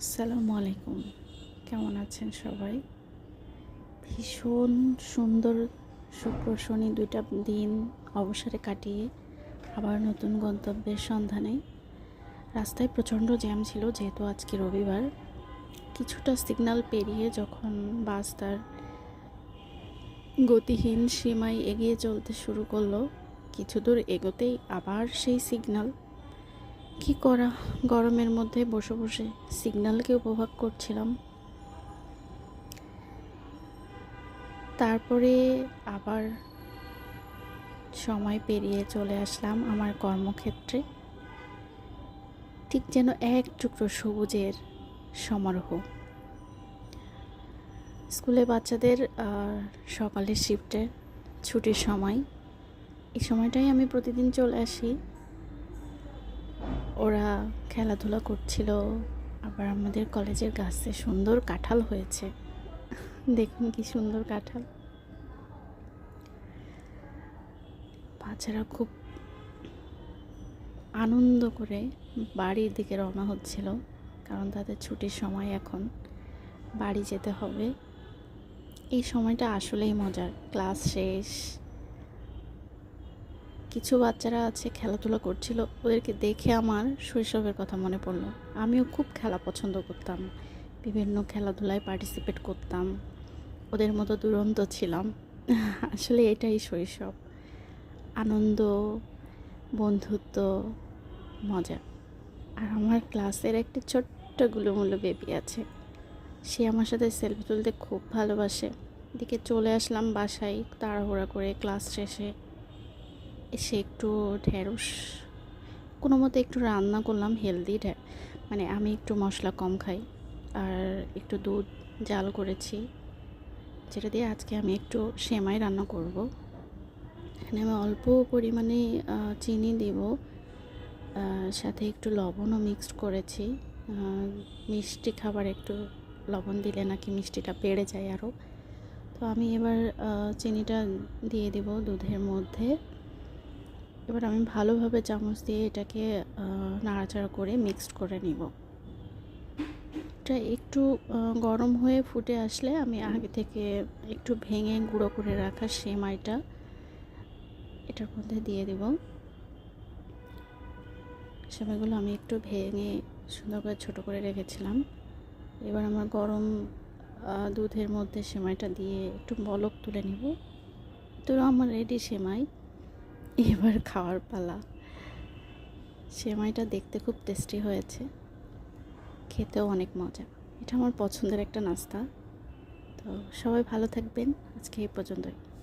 আসসালামু আলাইকুম। কেমন আছেন সবাই? ভীষণ সুন্দর, শুক্র শনি দুইটা দিন অবসরে কাটিয়ে আবার নতুন গন্তব্যের সন্ধানে। রাস্তায় প্রচণ্ড জ্যাম ছিল, যেহেতু আজকে রবিবার। কিছুটা সিগন্যাল পেরিয়ে যখন বাস তার গতিহীন সীমায় এগিয়ে চলতে শুরু করল, কিছু দূর এগোতেই আবার সেই সিগন্যাল কি করা? গরমের মধ্যে বসে বসে সিগন্যালকে উপভোগ করছিলাম। তারপরে আবার সময় পেরিয়ে চলে আসলাম আমার কর্মক্ষেত্রে। ঠিক যেন এক টুকরো সবুজের সমারোহ। স্কুলে বাচ্চাদের সকালের শিফটে ছুটির সময়। এই সময়টাই আমি প্রতিদিন চলে আসি। ওরা খেলাধুলা করছিল, আবার আমাদের কলেজের গাছে সুন্দর কাঁঠাল হয়েছে। দেখুন কি সুন্দর কাঁঠাল। বাচ্চারা খুব আনন্দ করে বাড়ির দিকে রওনা হচ্ছিল, কারণ তাদের ছুটির সময় এখন বাড়ি যেতে হবে। এই সময়টা আসলেই মজার। ক্লাস শেষ কিছু বাচ্চারা আছে খেলাধুলা করছিল, ওদেরকে দেখে আমার শৈশবের কথা মনে পড়ল। আমিও খুব খেলা পছন্দ করতাম, বিভিন্ন খেলাধুলায় পার্টিসিপেট করতাম, ওদের মতো দুরন্ত ছিলাম। আসলে এটাই শৈশব, আনন্দ, বন্ধুত্ব, মজা। আর আমার ক্লাসের একটি ছোট্ট গুলোমুলো বেবি আছে, সে আমার সাথে সেলফি তুলতে খুব ভালোবাসে। এদিকে চলে আসলাম বাসায়, তাড়াহুড়া করে ক্লাস শেষে। এসে একটু ঢেঁড়স, কোনো মতে একটু রান্না করলাম হেলদি মানে আমি একটু মশলা কম খাই আর একটু দুধ, জাল করেছি। যেটা দিয়ে আজকে আমি একটু সেমাই রান্না করব। এখানে আমি অল্প পরিমাণে চিনি দেব। সাথে একটু লবণও মিক্সড করেছি। মিষ্টি খাবার একটু লবণ দিলে নাকি মিষ্টিটা বেড়ে যায় আরও তো আমি এবার চিনিটা দিয়ে দেব দুধের মধ্যে। এবার আমি ভালোভাবে চামচ দিয়ে এটাকে নাড়াচাড়া করে মিক্সড করে নিব। এটা একটু গরম হয়ে ফুটে আসলে আমি আগে থেকে একটু ভেঙে গুঁড়ো করে রাখা সেমাইটা এটার মধ্যে দিয়ে দেব। সেমাইগুলো আমি একটু ভেঙে সুন্দর করে ছোটো করে রেখেছিলাম। এবার আমার গরম দুধের মধ্যে সেমাইটা দিয়ে একটু বলক তুলে নিব। তো আমার রেডি সেমাই। এবার খাওয়ার পালা। সেমাইটা দেখতে খুব টেস্টি হয়েছে। খেতেও অনেক মজা। এটা আমার পছন্দের একটা নাস্তা। তো সবাই ভালো থাকবেন। আজকে এই পর্যন্তই।